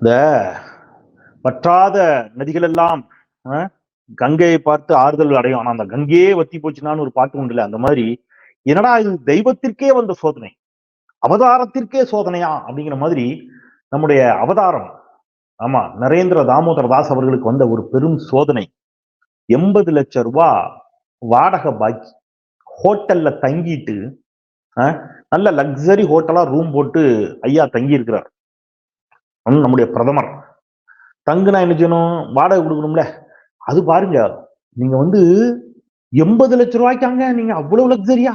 இந்த வற்றாத நதிகள் எல்லாம் கங்கையை பார்த்து ஆறுதல் அடையும். ஆனா அந்த கங்கையே வத்தி போச்சுனான்னு ஒரு பாட்டு உண்டுல அந்த மாதிரி என்னடா இது தெய்வத்திற்கே வந்த சோதனை அவதாரத்திற்கே சோதனையா அப்படிங்கிற மாதிரி நம்முடைய அவதாரம் ஆமா நரேந்திர தாமோதர தாஸ் அவர்களுக்கு வந்த ஒரு பெரும் சோதனை. எண்பது லட்சம் ரூபா வாடகை பாக்கி ஹோட்டல்ல தங்கிட்டு நல்ல லக்ஸரி ஹோட்டலா ரூம் போட்டு ஐயா தங்கி இருக்கிறார் நம்முடைய பிரதமர். தங்குனா என்ன செய்யணும்? வாடகை கொடுக்கணும்ல. அது பாருங்க நீங்க வந்து எண்பது லட்ச ரூபாய்க்காங்க நீங்க அவ்வளவு லக்ஸரியா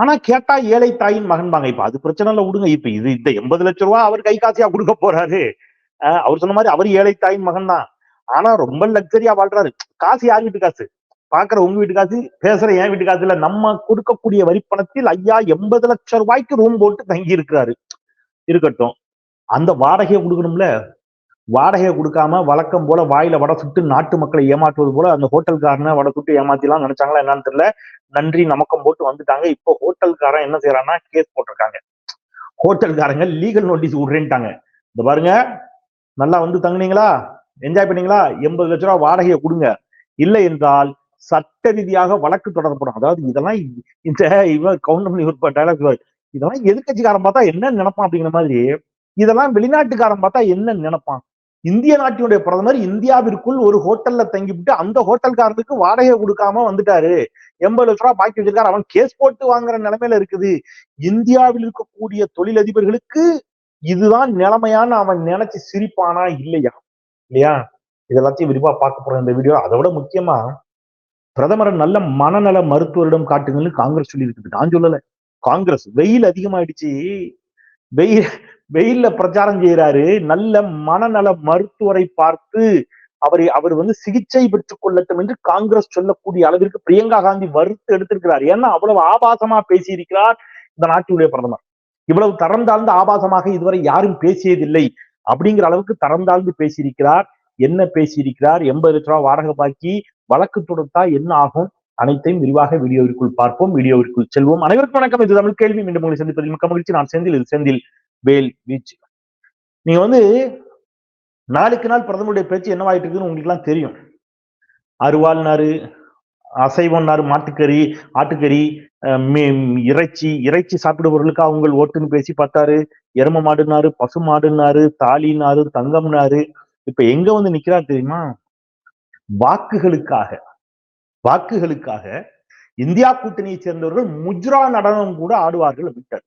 ஆனா கேட்டா ஏழை தாயின் மகன்பாங்க இப்ப அது பிரச்சனை இல்ல விடுங்க. இப்ப இது இந்த எண்பது லட்ச ரூபாய் அவர் கை காசியா கொடுக்க போறாரு? அவர் சொன்ன மாதிரி அவர் ஏழை தாயின் மகன் தான். ஆனா ரொம்ப லக்ஸரியா வாழ்றாரு. காசு யார் வீட்டு காசு? பாக்குற உங்க வீட்டு காசு பேசுற என் வீட்டு காசு இல்ல. நம்ம கொடுக்கக்கூடிய வரிப்பணத்தில் ஐயா எண்பது லட்சம் ரூபாய்க்கு ரூம் போட்டு தங்கி இருக்கிறாரு. இருக்கட்டும். அந்த வாடகையை கொடுக்கணும்ல? வாடகையை கொடுக்காம வழக்கம் போல வாயில வடை சுட்டு நாட்டு மக்களை ஏமாற்றுவது போல அந்த ஹோட்டல்காரனை வடை சுட்டு ஏமாத்திலாம் நினைச்சாங்களா என்னன்னு தெரியல. நன்றி நமக்கம் போட்டு வந்துட்டாங்க. இப்போ ஹோட்டல்காரன் என்ன செய்யறான்னா கேஸ் போட்டிருக்காங்க. ஹோட்டல்காரங்க லீகல் நோட்டீஸ் விடுறேன்ட்டாங்க. இந்த பாருங்க நல்லா வந்து தங்குனீங்களா? என்ஜாய் பண்ணீங்களா? எண்பது லட்ச ரூபா வாடகையை கொடுங்க. இல்லை என்றால் சட்ட ரீதியாக வழக்கு தொடரப்படும். அதாவது இதெல்லாம் இந்த இவன் கவுண்டமணி டைலாக் இதெல்லாம் எதிர்கட்சிக்காரன் பார்த்தா என்ன நினைப்பான் அப்படிங்கிற மாதிரி இதெல்லாம் வெளிநாட்டுக்காரன் பார்த்தா என்ன நினைப்பான். இந்திய நாட்டினுடைய பிரதமர் இந்தியாவிற்குள் ஒரு ஹோட்டல்ல தங்கிவிட்டு அந்த ஹோட்டல்காரனுக்கு வாடகை கொடுக்காம வந்துட்டாரு. எண்பது லட்ச ரூபா பாக்கி வச்சிருக்காரு. அவன் கேஸ் போட்டு வாங்குற நிலைமையில இருக்குது. இந்தியாவில் இருக்கக்கூடிய தொழிலதிபர்களுக்கு இதுதான் நிலைமையான்னு அவன் நினைச்சு சிரிப்பானா இல்லையா? இல்லையா? இதெல்லாத்தையும் விரிவா பார்க்க போறோம் இந்த வீடியோ அதை விட முக்கியமா பிரதமரை நல்ல மனநல மருத்துவரிடம் காட்டுங்கன்னு காங்கிரஸ் சொல்லி இருக்குது நான் சொல்லல. காங்கிரஸ் வெயில் அதிகமாயிடுச்சு. வெயில் வெயில்ல பிரச்சாரம் செய்யறாரு நல்ல மனநல மருத்துவரை பார்த்து அவரை அவர் வந்து சிகிச்சை பெற்றுக் கொள்ளட்டும் என்று காங்கிரஸ் சொல்லக்கூடிய அளவிற்கு பிரியங்கா காந்தி வறுத்து எடுத்திருக்கிறார். ஏன்னா அவ்வளவு ஆபாசமா பேசியிருக்கிறார் இந்த நாட்டினுடைய பிரதமர். இவ்வளவு தரம் தாழ்ந்த ஆபாசமாக இதுவரை யாரும் பேசியதில்லை அப்படிங்கிற அளவுக்கு தரம் தாழ்ந்து பேசியிருக்கிறார். என்ன பேசியிருக்கிறார்? எண்பது லட்ச ரூபாய் வாடகை பாக்கி வழக்கு தொடுத்தா என்ன ஆகும்? அனைத்தையும் விரிவாக வீடியோவிற்குள் பார்ப்போம். வீடியோவிற்குள் செல்வோம். அனைவருக்கும் வணக்கம். இது தமிழ் கேள்வி. மீண்டும் உங்களை சந்திப்பதில் மிக்க மகிழ்ச்சி. நான் செந்தில் இது செந்தில். வேல் வீச்சு. நீங்க வந்து நாளுக்கு நாள் பிரதமருடைய பேச்சு என்னவாயிட்டு இருக்குன்னு உங்களுக்கு எல்லாம் தெரியும். அருவாள்னாரு அசைவம்னாரு மாட்டுக்கறி ஆட்டுக்கறி அஹ் இறைச்சி இறைச்சி சாப்பிடுபவர்களுக்கு அவங்க ஓட்டுன்னு பேசி பார்த்தாரு. எரும மாடுனாரு பசு மாடுனாரு தாலினாரு தங்கம்னாரு இப்ப எங்க வந்து நிக்கிறார் தெரியுமா? வாக்குகளுக்காக வாக்குகளுக்காக இந்தியா கூட்டணியை சேர்ந்தவர்கள் முஜ்ரா நடனம் கூட ஆடுவார்கள் விட்டார்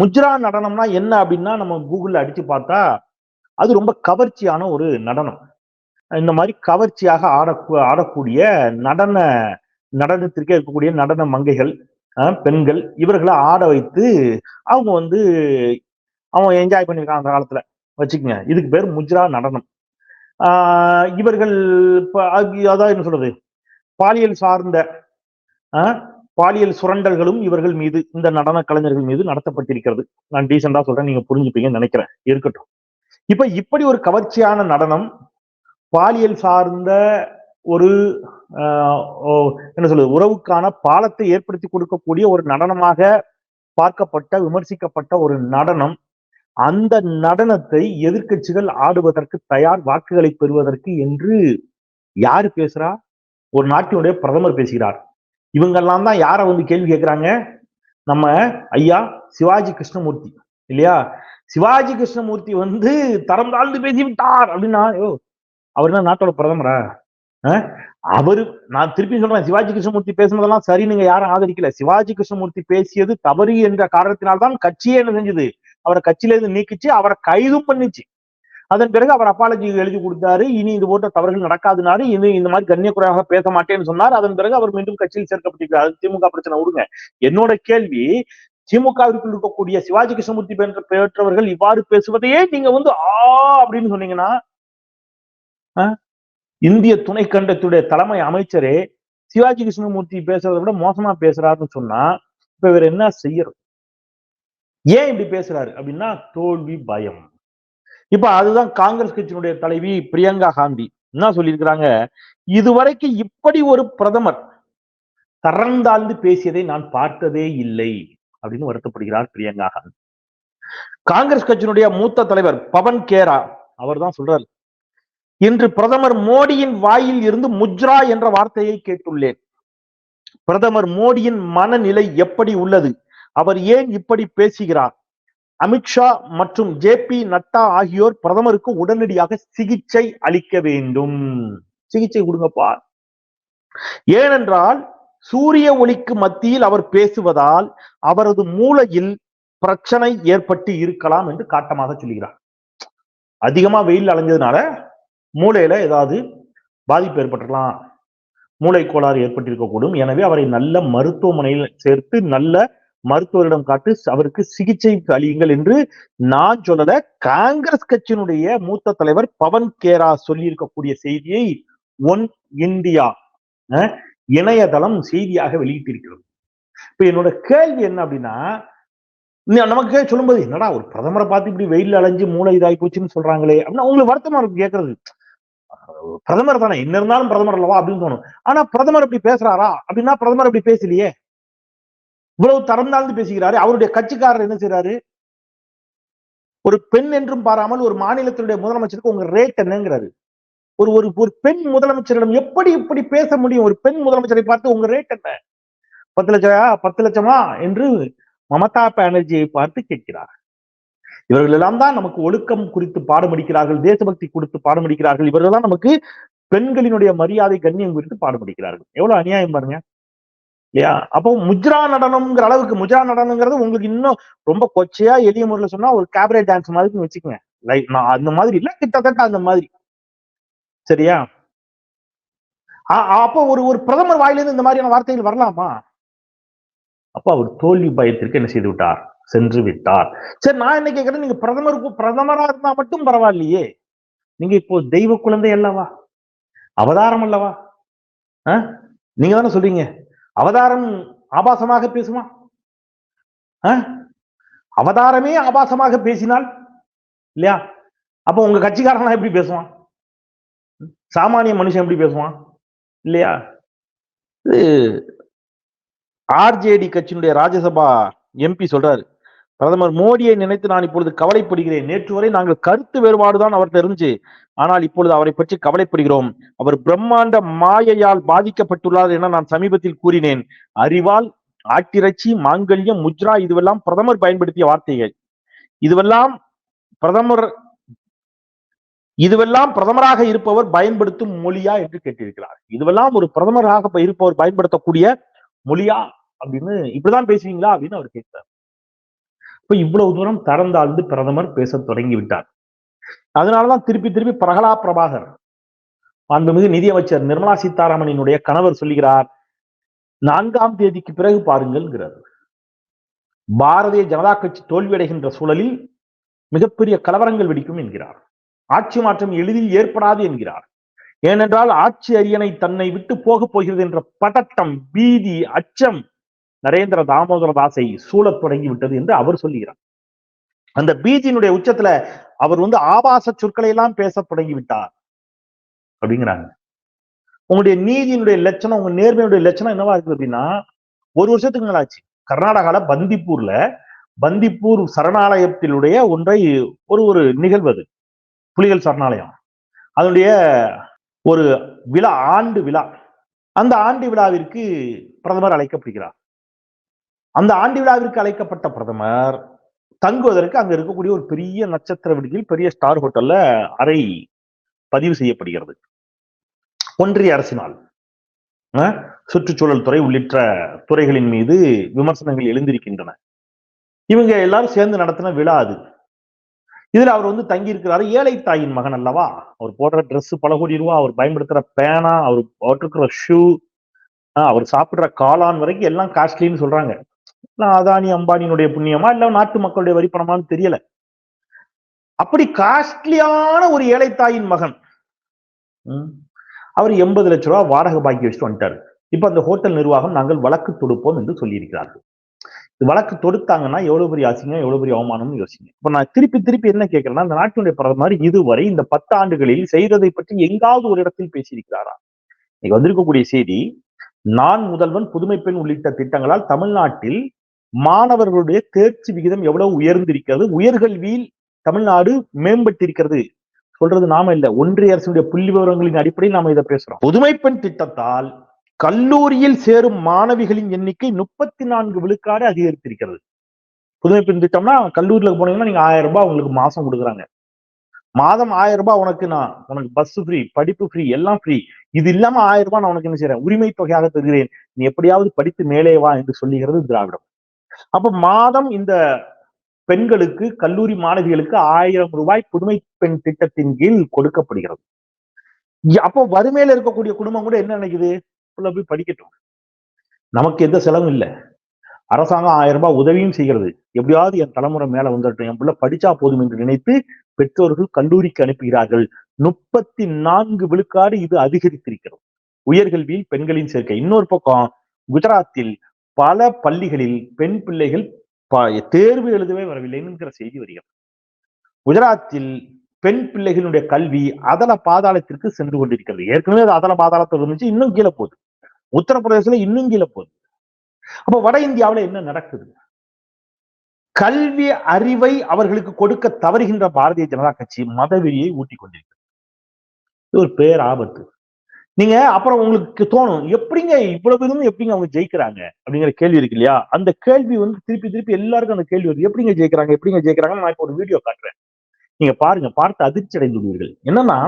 முஜ்ரா நடனம்னா என்ன அப்படின்னா நம்ம கூகுளில் அடித்து பார்த்தா அது ரொம்ப கவர்ச்சியான ஒரு நடனம். இந்த மாதிரி கவர்ச்சியாக ஆட ஆடக்கூடிய நடன நடனத்திற்கே இருக்கக்கூடிய நடன மங்கைகள் பெண்கள் இவர்களை ஆட வைத்து அவங்க வந்து அவங்க என்ஜாய் பண்ணியிருக்காங்க அந்த காலத்துல. வச்சுக்கோங்க. இதுக்கு பேர் முஜ்ரா நடனம். இவர்கள் அதான் என்ன சொல்றது? பாலியல் சார்ந்த பாலியல் சுரண்டல்களும் இவர்கள் மீது இந்த நடன கலைஞர்கள் மீது நடத்தப்பட்டிருக்கிறது. நான் டீசெண்டா சொல்றேன் நீங்க புரிஞ்சுப்பீங்கன்னு நினைக்கிறேன். இருக்கட்டும். இப்ப இப்படி ஒரு கவர்ச்சியான நடனம் பாலியல் சார்ந்த ஒரு ஆஹ், ஓ, என்ன சொல்றது உறவுக்கான பாலத்தை ஏற்படுத்தி கொடுக்கக்கூடிய ஒரு நடனமாக பார்க்கப்பட்ட விமர்சிக்கப்பட்ட ஒரு நடனம் அந்த நடனத்தை எதிர்க்கட்சிகள் ஆடுவதற்கு தயார் வாக்குகளை பெறுவதற்கு என்று யாரு பேசுறா? ஒரு நாட்டினுடைய பிரதமர் பேசுகிறார். இவங்கெல்லாம் தான் யாரை வந்து கேள்வி கேட்கிறாங்க? நம்ம ஐயா சிவாஜி கிருஷ்ணமூர்த்தி இல்லையா? சிவாஜி கிருஷ்ணமூர்த்தி வந்து தரம் தாழ்ந்து பேசிவிட்டார் அப்படின்னா ஐயோ அவர் என்ன நாட்டோட பிரதமரா? அவரு நான் திருப்பி சொல்றேன் சிவாஜி கிருஷ்ணமூர்த்தி பேசுனதெல்லாம் சரி நீங்க யாரும் ஆதரிக்கல. சிவாஜி கிருஷ்ணமூர்த்தி பேசியது தவறு என்ற காரணத்தினால்தான் கட்சியே என்ன செஞ்சது? அவரை கட்சியில இருந்து நீக்கிச்சு அவரை கைதும் பண்ணிச்சு. அதன் பிறகு அவர் அப்பாலஜி எழுதி கொடுத்தாரு. இனி இது போன்ற தவறுகள் நடக்காதுனாரு. இனி இந்த மாதிரி கண்ணியக்குறையாக பேச மாட்டேன்னு சொன்னார். அதன் பிறகு அவர் மீண்டும் கட்சியில் சேர்க்கப்பட்டிருக்கிறார். அது திமுக பிரச்சனை. விடுங்க. என்னோட கேள்வி திமுகவிற்குள் இருக்கக்கூடிய சிவாஜி கிருஷ்ணமூர்த்தி பெற்ற பெற்றவர்கள் இவ்வாறு பேசுவதையே நீங்க வந்து ஆ அப்படின்னு சொன்னீங்கன்னா இந்திய துணை கண்டத்துடைய தலைமை அமைச்சரே சிவாஜி கிருஷ்ணமூர்த்தி பேசுறதை விட மோசமா பேசுறாருன்னு சொன்னா இப்ப இவர் என்ன செய்யறது? ஏன் இப்படி பேசுறாரு? அப்படின்னா தோல்வி பயம். இப்ப அதுதான் காங்கிரஸ் கட்சியினுடைய தலைவி பிரியங்கா காந்தி. என்ன சொல்லியிருக்கிறாங்க? இதுவரைக்கும் இப்படி ஒரு பிரதமர் தரந்தாழ்ந்து பேசியதை நான் பார்த்ததே இல்லை அப்படின்னு வருத்தப்படுகிறார் பிரியங்கா காந்தி. காங்கிரஸ் கட்சியினுடைய மூத்த தலைவர் பவன் கேரா அவர் தான் சொல்றாரு இன்று பிரதமர் மோடியின் வாயில் இருந்து முஜ்ரா என்ற வார்த்தையை கேட்டுள்ளேன். பிரதமர் மோடியின் மனநிலை எப்படி உள்ளது? அவர் ஏன் இப்படி பேசுகிறார்? அமித்ஷா மற்றும் ஜே பி நட்டா ஆகியோர் பிரதமருக்கு உடனடியாக சிகிச்சை அளிக்க வேண்டும். சிகிச்சை கொடுங்கப்பா. ஏனென்றால் சூரிய ஒளிக்கு மத்தியில் அவர் பேசுவதால் அவரது மூளையில் பிரச்சனை ஏற்பட்டு இருக்கலாம் என்று காட்டமாக சொல்கிறார். அதிகமா வெயில் அலைஞ்சதுனால மூளையில ஏதாவது பாதிப்பு ஏற்பட்டுக்கலாம் மூளை கோளாறு ஏற்பட்டிருக்கக்கூடும். எனவே அவரை நல்ல மருத்துவமனையில் சேர்த்து நல்ல மருத்துவரிடம் காட்டு அவருக்கு சிகிச்சை அளியுங்கள் என்று நான் சொல்லல காங்கிரஸ் கட்சியினுடைய மூத்த தலைவர் பவன் கேரா சொல்லியிருக்கக்கூடிய செய்தியை ஒன் இந்தியா அஹ், இணையதளம் செய்தியாக வெளியிட்டிருக்கிறது. இப்ப என்னோட கேள்வி என்ன அப்படின்னா நமக்கு சொல்லும்போது என்னடா ஒரு பிரதமரை பார்த்து இப்படி வெயில் அலைஞ்சு மூளை இதாகி போச்சுன்னு சொல்றாங்களே அப்படின்னா உங்களுக்கு வருத்தமா இருக்கு கேட்கறது பிரதமர் தானே என்ன இருந்தாலும் பிரதமர் அல்லவா அப்படின்னு தோணும். ஆனா பிரதமர் இப்படி பேசுறாரா? அப்படின்னா பிரதமர் இப்படி பேசலையே. இவ்வளவு தரம் தாழ்ந்து பேசுகிறாரு. அவருடைய கட்சிக்காரர் என்ன செய்றாரு? ஒரு பெண் என்றும் பாராமல் ஒரு மாநிலத்தினுடைய முதலமைச்சருக்கு உங்க ரேட் என்னங்கிறாரு. ஒரு ஒரு ஒரு பெண் முதலமைச்சரிடம் எப்படி இப்படி பேச முடியும்? ஒரு பெண் முதலமைச்சரை பார்த்து உங்க ரேட் என்ன? பத்து லட்சமா? பத்து லட்சமா? என்று மமதா பானர்ஜியை பார்த்து கேட்கிறார். இவர்கள் எல்லாம் தான் நமக்கு ஒழுக்கம் குறித்து பாடமடிக்கிறார்கள் தேசபக்தி கொடுத்து பாடமடிக்கிறார்கள் இவர்கள் தான் நமக்கு பெண்களினுடைய மரியாதை கண்ணியம் குறித்து பாடமடிக்கிறார்கள் எவ்வளவு அநியாயம் பாருங்க. இல்லையா? அப்போ முஜ்ரா நடனம்ங்கிற அளவுக்கு முஜ்ரா நடனம்ங்கிறது உங்களுக்கு இன்னும் ரொம்ப கொச்சையா எளிய முறையில் சொன்னா ஒரு கேபரே டான்ஸ் மாதிரி வச்சுக்கோங்க. லைக் நான் அந்த மாதிரி இல்ல கிட்டத்தட்ட அந்த மாதிரி. சரியா? ஆ- அப்போ ஒரு ஒரு பிரதமர் வாயிலிருந்து இந்த மாதிரியான வார்த்தைகள் வரலாமா? அப்ப அவர் தோல்வி பயத்திற்கு என்ன செய்து விட்டார்? சென்று விட்டார். சரி நான் என்ன கேட்கிறேன் நீங்க பிரதமருக்கு பிரதமரா இருந்தா மட்டும் பரவாயில்லையே. நீங்க இப்போ தெய்வ குழந்தை அல்லவா? அவதாரம் அல்லவா? ஆ? நீங்க தானே சொல்றீங்க? அவதாரம் ஆபாசமாக பேசுமா? ஆ? அவதாரமே ஆபாசமாக பேசினால் இல்லையா? அப்போ உங்க கட்சிக்காரனா எப்படி பேசுவான்? சாமானிய மனுஷன் எப்படி பேசுவான்? இல்லையா? இது ஆர்ஜேடி கட்சியினுடைய ராஜ்யசபா எம்பி சொல்றாரு. பிரதமர் மோடியை நினைத்து நான் இப்பொழுது கவலைப்படுகிறேன். நேற்று வரை நாங்கள் கருத்து வேறுபாடுதான் அவர்கிட்ட இருந்துச்சு ஆனால் இப்பொழுது அவரை பற்றி கவலைப்படுகிறோம். அவர் பிரம்மாண்ட மாயையால் பாதிக்கப்பட்டுள்ளார் என நான் சமீபத்தில் கூறினேன். அறிவால் ஆட்டிறைச்சி மாங்கல்யம் முஜ்ரா இதுவெல்லாம் பிரதமர் பயன்படுத்திய வார்த்தைகள். இதுவெல்லாம் பிரதமர் இதுவெல்லாம் பிரதமராக இருப்பவர் பயன்படுத்தும் மொழியா என்று கேட்டிருக்கிறார். இதுவெல்லாம் ஒரு பிரதமராக இருப்பவர் பயன்படுத்தக்கூடிய மொழியா அப்படின்னு இப்படிதான் பேசுவீங்களா அப்படின்னு அவர் கேட்டார். இப்போ இவ்வளவு தூரம் தரந்தாழ்ந்து பிரதமர் பேசத் தொடங்கி விட்டார் அதனாலதான் திருப்பி திருப்பி பிரகலா பிரபாகர் அன்புமிகு நிதியமைச்சர் நிர்மலா சீதாராமனினுடைய கணவர் சொல்லுகிறார் நான்காம் தேதிக்கு பிறகு பாருங்கள்ங்கிறார். பாரதிய ஜனதா கட்சி தோல்வியடைகின்ற சூழலில் மிகப்பெரிய கலவரங்கள் வெடிக்கும் என்கிறார். ஆட்சி மாற்றம் எளிதில் ஏற்படாது என்கிறார். ஏனென்றால் ஆட்சி அரியணை தன்னை விட்டு போகப் போகிறது என்ற பதட்டம் பீதி அச்சம் நரேந்திர தாமோதர தாஸை சூழத் தொடங்கி விட்டது என்று அவர் சொல்லுகிறார். அந்த பீஜியினுடைய உச்சத்துல அவர் வந்து ஆபாச சொற்களை எல்லாம் பேசத் தொடங்கி விட்டார். அப்படிங்கிறாங்க. உங்களுடைய நீதியினுடைய லட்சணம் உங்க நேர்மையுடைய லட்சணம் என்னவா இருக்கு அப்படின்னா ஒரு வருஷத்துக்கு மேலாச்சு. கர்நாடகால பந்திப்பூர்ல பந்திப்பூர் சரணாலயத்தினுடைய ஒன்றை ஒரு ஒரு நிகழ்வு அது. புலிகள் சரணாலயம். அதனுடைய ஒரு விழா ஆண்டு விழா. அந்த ஆண்டு விழாவிற்கு பிரதமர் அழைக்கப்படுகிறார். அந்த ஆண்டு விழாவிற்கு அழைக்கப்பட்ட பிரதமர் தங்குவதற்கு அங்க இருக்கக்கூடிய ஒரு பெரிய நட்சத்திர விடுதியில் பெரிய ஸ்டார் ஹோட்டல்ல அறை பதிவு செய்யப்படுகிறது. ஒன்றிய அரசினால் சுற்றுச்சூழல் துறை உள்ளிட்ட துறைகளின் மீது விமர்சனங்கள் எழுந்திருக்கின்றன. இவங்க எல்லாரும் சேர்ந்து நடத்தின விழா அது. இதுல அவர் வந்து தங்கி இருக்கிறாரு ஏழை தாயின் மகன் அல்லவா? அவர் போடுற ட்ரெஸ் பல கோடி ரூபா அவர் பயன்படுத்துற பேனா அவர் போட்டிருக்கிற ஷூ அவர் சாப்பிடுற காளான் வரைக்கும் எல்லாம் காஸ்ட்லின்னு சொல்றாங்க. நான் அதானி அம்பானியினுடைய புண்ணியமா இல்ல நாட்டு மக்களுடைய வரிப்பணமான்னு தெரியல. அப்படி காஸ்ட்லியான ஒரு ஏழை தாயின் மகன் அவர் எண்பது லட்ச ரூபா வாடகை பாக்கி வச்சுட்டு வந்துட்டாரு. இப்ப அந்த ஹோட்டல் நிர்வாகம் நாங்கள் வழக்கு தொடுப்போம் என்று சொல்லியிருக்கிறார்கள். இது வழக்கு தொடுத்தாங்கன்னா எவ்வளவு பெரிய அசிங்கம் எவ்வளவு பெரிய அவமானம்னு யோசிங்க. இப்ப நான் திருப்பி திருப்பி என்ன கேட்கிறேன்னா இந்த நாட்டினுடைய பிரதமர் இதுவரை இந்த பத்து ஆண்டுகளில் செய்ததை பற்றி எங்காவது ஒரு இடத்தில் பேசியிருக்கிறாரா? இன்னைக்கு வந்திருக்கக்கூடிய செய்தி நான் முதல்வன் புதுமை பெண் உள்ளிட்ட திட்டங்களால் தமிழ்நாட்டில் மாணவர்களுடைய தேர்ச்சி விகிதம் எவ்வளவு உயர்ந்திருக்கிறது? உயர்கல்வியில் தமிழ்நாடு மேம்பட்டிருக்கிறது. சொல்றது நாம இல்ல. ஒன்றிய அரசுடைய புள்ளி விவரங்களின் அடிப்படையில் நாம இதை பேசுறோம். புதுமை பெண் திட்டத்தால் கல்லூரியில் சேரும் மாணவிகளின் எண்ணிக்கை முப்பத்தி நான்கு விழுக்காடு அதிகரித்திருக்கிறது. புதுமை பெண் திட்டம்னா கல்லூரியில் போனீங்கன்னா நீங்க ஆயிரம் ரூபாய் உங்களுக்கு மாசம் கொடுக்குறாங்க. மாதம் ஆயிரம் ரூபாய் உனக்கு நான் உனக்கு பஸ் ஃப்ரீ படிப்பு ஃப்ரீ எல்லாம் ஃப்ரீ இது இல்லாம ஆயிரம் ரூபாய் நான் உனக்கு என்ன செய்யறேன் உரிமை தொகையாக தருகிறேன். நீ எப்படியாவது படித்து மேலே வா என்று சொல்லுகிறது திராவிடம். அப்ப மாதம் இந்த பெண்களுக்கு கல்லூரி மாணவிகளுக்கு ஆயிரம் ரூபாய் புதுமை பெண் திட்டத்தின் கீழ் கொடுக்கப்படுகிறது. அப்போ வறுமையில இருக்கக்கூடிய குடும்பம் கூட என்ன நினைக்குது? போய் படிக்கட்டும். நமக்கு எந்த செலவும் இல்லை. அரசாங்கம் ஆயிரம் ரூபாய் உதவியும் செய்கிறது. எப்படியாவது என் தலைமுறை மேல வந்துட்டும் என் பிள்ளை படிச்சா போதும் என்று நினைத்து பெற்றோர்கள் கல்லூரிக்கு அனுப்புகிறார்கள். முப்பத்தி நான்கு விழுக்காடு இது அதிகரித்திருக்கிறது. உயர்கல்வியில் பெண்களின் சேர்க்கை. இன்னொரு பக்கம் குஜராத்தில் பல பள்ளிகளில் பெண் பிள்ளைகள் ப- தேர்வு எழுதவே வரவில்லை என்கிற செய்தி வருகிறது. குஜராத்தில் பெண் பிள்ளைகளுடைய கல்வி அதல பாதாளத்திற்கு சென்று கொண்டிருக்கிறது. ஏற்கனவே அது அதல பாதாளத்தில் இருந்துச்சு இன்னும் கீழே போகுது. உத்தரப்பிரதேசத்துல இன்னும் கீழே போகுது. அப்ப வட இந்தியாவுல என்ன நடக்குது? கல்வி அறிவை அவர்களுக்கு கொடுக்க தவறுகின்ற பாரதிய ஜனதா கட்சி மதவெறியை ஊட்டி கொண்டிருக்கிறது. இது ஒரு பேர் ஆபத்து நீங்க அப்புறம் உங்களுக்கு தோணும் எப்படிங்க இவ்வளவு இருந்து எப்படிங்க அவங்க ஜெயிக்கிறாங்க? அப்படிங்கிற கேள்வி இருக்கு இல்லையா? அந்த கேள்வி வந்து திருப்பி திருப்பி எல்லாருக்கும் அந்த கேள்வி வருது. எப்படிங்க ஜெயிக்கிறாங்க எப்படிங்க ஜெயிக்கிறாங்க நான் இப்போ ஒரு வீடியோ காட்டுறேன். நீங்க பாருங்க பார்த்து அதிர்ச்சி அடைந்து விடுவீர்கள் என்னன்னா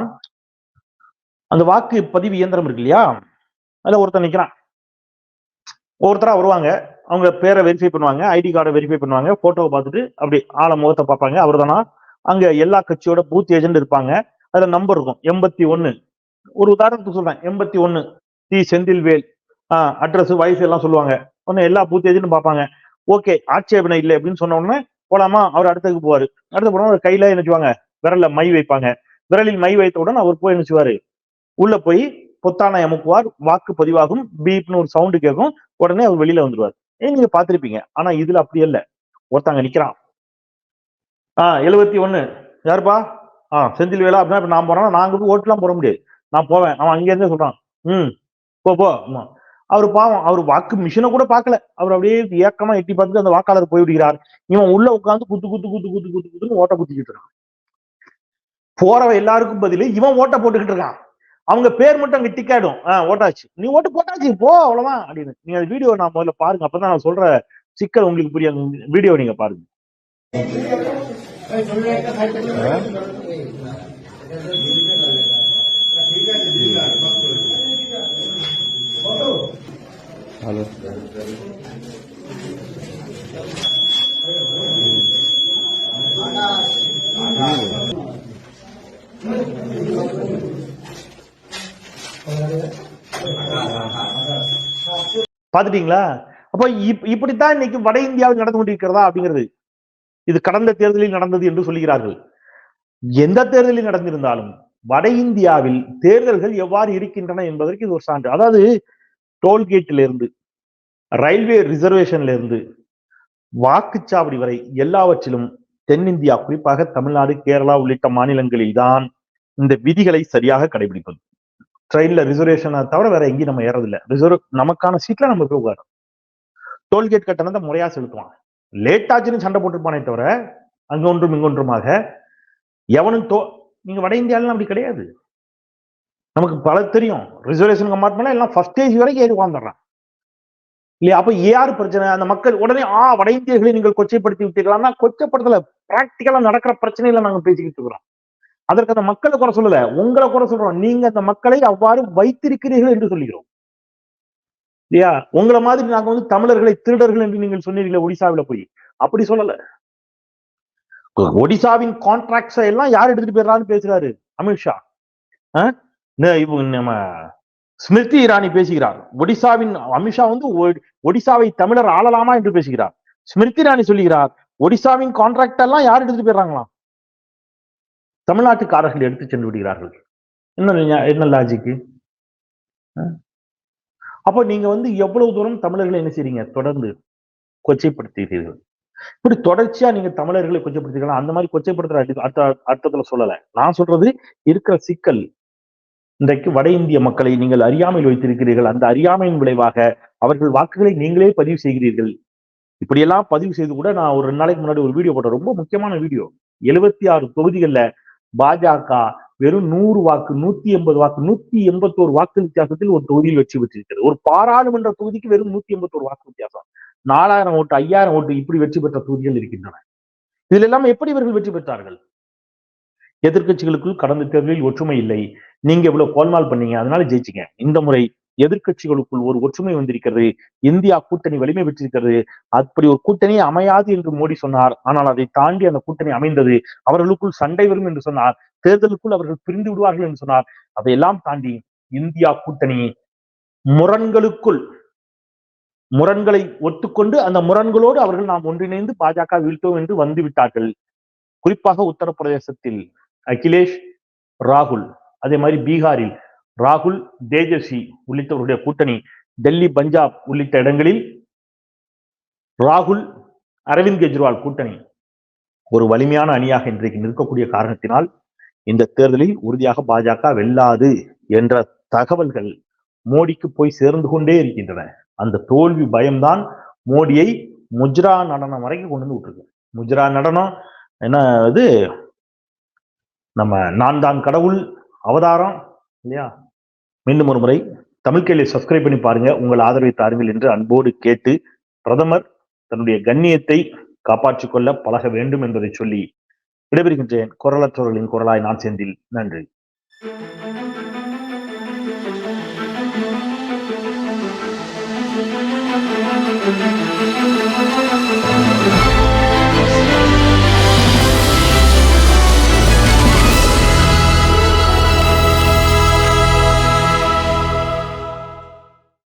அந்த வாக்கு பதிவு இயந்திரம் இருக்கு இல்லையா? அதுல ஒருத்தன் நிக்கிறான். ஒருத்தரா வருவாங்க. அவங்க பேரை வெரிஃபை பண்ணுவாங்க ஐடி கார்டை வெரிஃபை பண்ணுவாங்க போட்டோவை பார்த்துட்டு அப்படி ஆள முகத்தை பார்ப்பாங்க. அவர்தானா அங்க எல்லா கட்சியோட பூத் ஏஜென்ட் இருப்பாங்க. அதுல நம்பர் இருக்கும். எண்பத்தி ஒன்னு ஒரு உதாரணத்துக்கு சொல்றேன். எண்பத்தி ஒன்னு டி செந்தில்வேல். ஆஹ் அட்ரஸ் வயசு எல்லாம் சொல்லுவாங்க. உடனே எல்லா பூத் ஏஜென்ட்டும் பார்ப்பாங்க. ஓகே ஆட்சேபனை இல்லை அப்படின்னு சொன்ன உடனே போலாமா? அவர் அடுத்ததுக்கு போவாரு. அடுத்த போனா அவர் கையில என்னச்சுவாங்க விரல்ல மை வைப்பாங்க. விரலில் மை வைத்தவுடன் அவர் போய் நினைச்சுவாரு உள்ள போய் பொத்தானை அமுக்குவார். வாக்கு பதிவாகும். பீப்னு ஒரு சவுண்டு கேட்கும். உடனே அவர் வெளியில வந்துருவார் ஏன் நீங்க பாத்திருப்பீங்க ஆனா இதுல அப்படி இல்ல. ஒருத்தாங்க நிக்கிறான். ஆஹ் எழுபத்தி ஒண்ணு யாருப்பா? ஆஹ் செந்தில் வேலா அப்படின்னா இப்ப நான் போறேன்னா நாங்க போய் ஓட்டுலாம் போட முடியாது. நான் போவேன். அவன் அங்கேருந்தே சொல்றான். ம் போ போ ஆமா. அவர் பாவம் அவர் வாக்கு மிஷினை கூட பார்க்கல. அவர் அப்படியே ஏக்கமா எட்டி பார்த்துட்டு அந்த வாக்காளர் போய் விடுகிறார். இவன் உள்ள உட்காந்து குத்து குத்து குத்து குத்து குத்து குத்துன்னு ஓட்ட குத்திக்கிட்டு இருக்கான். போறவன் எல்லாருக்கும் பதிலு இவன் ஓட்ட போட்டுக்கிட்டு இருக்கான். அவங்க பேர் மட்டும் அங்க டிக்காயிடும் ஆஹ் ஓட்டாச்சு. நீ ஓட்டு போட்டாச்சு போ அவ்வளவுதான் அப்படின்னு. நீங்க அந்த வீடியோ நான் முதல்ல பாருங்க. அப்பதான் நான் சொல்ற சிக்கல் உங்களுக்கு புரியாது. வீடியோ நீங்க பாருங்க. ভালো பாத்துட்டீங்களா அப்ப இப்- இப்படித்தான் இன்னைக்கு வட இந்தியாவில் நடந்து கொண்டிருக்கிறதா அப்படிங்கிறது. இது கடந்த தேர்தலில் நடந்தது என்று சொல்கிறார்கள் எந்த தேர்தலில் நடந்திருந்தாலும் வட இந்தியாவில் தேர்தல்கள் எவ்வாறு இருக்கின்றன என்பதற்கு இது ஒரு சான்று. அதாவது டோல்கேட்டிலிருந்து ரயில்வே ரிசர்வேஷன்ல இருந்து வாக்குச்சாவடி வரை எல்லாவற்றிலும் தென்னிந்தியா குறிப்பாக தமிழ்நாடு கேரளா உள்ளிட்ட மாநிலங்களில் தான் இந்த விதிகளை சரியாக கடைபிடிப்பது. ட்ரெயின்ல ரிசர்வேஷனை தவிர வேற எங்கேயும் நம்ம ஏறதில்லை. ரிசர்வ் நமக்கான சீட்ல நம்ம போய் உட்காரும் டோல்கேட் கட்டணத்தை முறையா செலுத்துவான் லேட் ஆச்சுன்னு சண்டை போட்டுருப்பானே தவிர அங்க ஒன்றும் இங்கொன்றுமாக எவனும் தோ நீங்க வட இந்தியாவில அப்படி கிடையாது. நமக்கு பல தெரியும். ரிசர்வேஷன் கம்பார்ட்மெண்ட்ல எல்லாம் ஃபர்ஸ்ட் ஏஜ் வரைக்கும் ஏறி உட்காந்துடுறான் இல்லையா? அப்ப யாரு பிரச்சனை அந்த மக்கள் உடனே ஆ வட இந்தியர்களை நீங்கள் கொச்சைப்படுத்தி விட்டீர்களா? கொச்சப்படுத்தல. பிராக்டிக்கலா நடக்கிற பிரச்சனையில நாங்க பேசிக்கிட்டு இருக்கிறோம். அதற்கு அந்த மக்களை குறை சொல்லல. உங்களை குறை சொல்றோம். நீங்க அந்த மக்களை அவ்வாறு வைத்திருக்கிறீர்கள் என்று சொல்லுகிறோம் இல்லையா? உங்களை மாதிரி நாங்க வந்து தமிழர்களை திருடர்கள் என்று நீங்கள் சொன்னீர்களே ஒடிசாவில போய். அப்படி சொல்லல. ஒடிசாவின் கான்ட்ராக்ட்ஸ் எல்லாம் யார் எடுத்துட்டு போயிடறான்னு பேசுறாரு? அமித்ஷா. ஆஹ் நம்ம ஸ்மிருதி இரானி பேசுகிறார். ஒடிசாவின் அமித்ஷா வந்து ஒ- ஒடிசாவை தமிழர் ஆளலாமா என்று பேசுகிறார். ஸ்மிருதி இரானி சொல்லுகிறார் ஒடிசாவின் கான்ட்ராக்ட் எல்லாம் யார் எடுத்துட்டு போயிடுறாங்களாம் தமிழ்நாட்டுக்காரர்கள் எடுத்து சென்று விடுகிறார்கள். என்ன என்ன லாஜிக்கு அப்போ நீங்க வந்து எவ்வளவு தூரம் தமிழர்களை என்ன செய்றீங்க? தொடர்ந்து கொச்சைப்படுத்துகிறீர்கள். இப்படி தொடர்ச்சியா நீங்க தமிழர்களை கொச்சைப்படுத்திக்கலாம் அந்த மாதிரி கொச்சைப்படுத்துற அர்த்த அர்த்தத்துல சொல்லல. நான் சொல்றது இருக்கிற சிக்கல். இன்றைக்கு வட இந்திய மக்களை நீங்கள் அறியாமையில் வைத்திருக்கிறீர்கள். அந்த அறியாமையின் விளைவாக அவர்கள் வாக்குகளை நீங்களே பதிவு செய்கிறீர்கள். இப்படியெல்லாம் பதிவு செய்து கூட நான் ஒரு ரெண்டு நாளைக்கு முன்னாடி ஒரு வீடியோ போட்டேன். ரொம்ப முக்கியமான வீடியோ. எழுபத்தி ஆறு தொகுதிகள்ல பாஜக வெறும் நூறு வாக்கு நூத்தி எண்பது வாக்கு நூத்தி எண்பத்தோரு வாக்கு வித்தியாசத்தில் ஒரு தொகுதியில் வெற்றி பெற்றிருக்கிறது. ஒரு பாராளுமன்ற தொகுதிக்கு வெறும் நூத்தி எண்பத்தோரு வாக்கு வித்தியாசம். நாலாயிரம் ஓட்டு ஐயாயிரம் ஓட்டு இப்படி வெற்றி பெற்ற தொகுதிகள் இருக்கின்றன. இதில் எல்லாம் எப்படி இவர்கள் வெற்றி பெற்றார்கள்? எதிர்க்கட்சிகளுக்குள் கடந்த தேர்தலில் ஒற்றுமை இல்லை. நீங்க இவ்வளவு கோல்மால் பண்ணீங்க அதனால ஜெயிச்சிங்க. இந்த முறை எதிர்க்கட்சிகளுக்குள் ஒரு ஒற்றுமை வந்திருக்கிறது இந்தியா கூட்டணி வலிமை பெற்றிருக்கிறது அப்படி ஒரு கூட்டணி அமையாது என்று மோடி சொன்னார். ஆனால் அதை தாண்டி அந்த கூட்டணி அமைந்தது அவர்களுக்குள் சண்டை வரும் என்று சொன்னார் தேர்தலுக்குள் அவர்கள் பிரிந்து விடுவார்கள் என்று சொன்னார். அதையெல்லாம் தாண்டி இந்தியா கூட்டணி முரண்களுக்குள் முரண்களை ஒத்துக்கொண்டு அந்த முரண்களோடு அவர்கள் நாம் ஒன்றிணைந்து பாஜக வீழ்த்தோம் என்று வந்து விட்டார்கள் குறிப்பாக உத்தரப்பிரதேசத்தில் அகிலேஷ் ராகுல் அதே மாதிரி பீகாரில் ராகுல் தேஜஸ்வி உள்ளிட்டவருடைய கூட்டணி டெல்லி பஞ்சாப் உள்ளிட்ட இடங்களில் ராகுல் அரவிந்த் கெஜ்ரிவால் கூட்டணி ஒரு வலிமையான அணியாக இன்றைக்கு நிற்கக்கூடிய காரணத்தினால் இந்த தேர்தலில் உறுதியாக பாஜக வெல்லாது என்ற தகவல்கள் மோடிக்கு போய் சேர்ந்து கொண்டே இருக்கின்றன. அந்த தோல்வி பயம்தான் மோடியை முஜ்ரா நடனம் வரைக்கும் கொண்டு வந்து விட்டுருக்கு. முஜ்ரா நடனம் என்ன இது நம்ம நான் தான் கடவுள் அவதாரம் இல்லையா? மீண்டும் ஒரு முறை தமிழ் கேள்வி சப்ஸ்கிரைப் பண்ணி பாருங்க. உங்கள் ஆதரவை தாருங்கள் என்று அன்போடு கேட்டு பிரதமர் தன்னுடைய கண்ணியத்தை காப்பாற்றிக் கொள்ள பழக வேண்டும் என்பதை சொல்லி விடைபெறுகின்றேன். குரலற்றவர்களின் குரலாய் நான் செந்தில். நன்றி.